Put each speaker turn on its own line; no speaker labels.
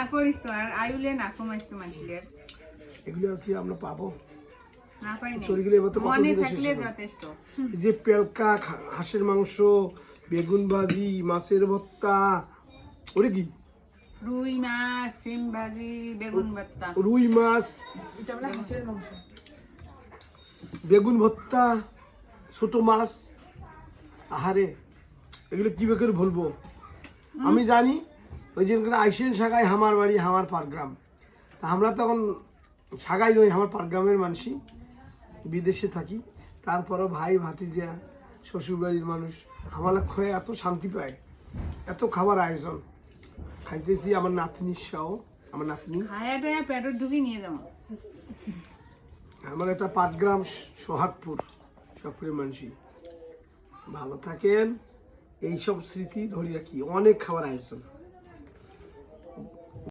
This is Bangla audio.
না করিস তো আর আয়ুলে না কমাইস তো মানুষের
এগুলো আর কি আমরা পাবো?
মনে
যে পেলকা খা- হাঁসের মাংস বেগুন ভাজি মাছের ভর্তা ওরে কি?
রুই মাছ সিম ভাজি বেগুন ভর্তা
রুই মাছ বেগুন ভর্তা ছোট মাছ। আহারে এগুলো কি করে বলব? আমি জানি ওই যে আইসেন সাগাই হামার বাড়ি হামার পাটগ্রাম তা আমরা তখন সাগাই নই আমার পাটগ্রামের মানুষই বিদেশে থাকি। তারপরও ভাই ভাতিজা শ্বশুরবাড়ির মানুষ আমার খয়ে এত শান্তি পায় এত খাবার আয়োজন। খাইতেছি আমার নাতনির সহ আমার নাতনি।
পেটত ঢুকি নিয়ে যাব
আমার একটা পাটগ্রাম সোহাগপুর সোহাগপুরের মানুষই ভালো থাকেন। এইসব স্মৃতি ধরে রাখি। অনেক খাবার আয়োজন।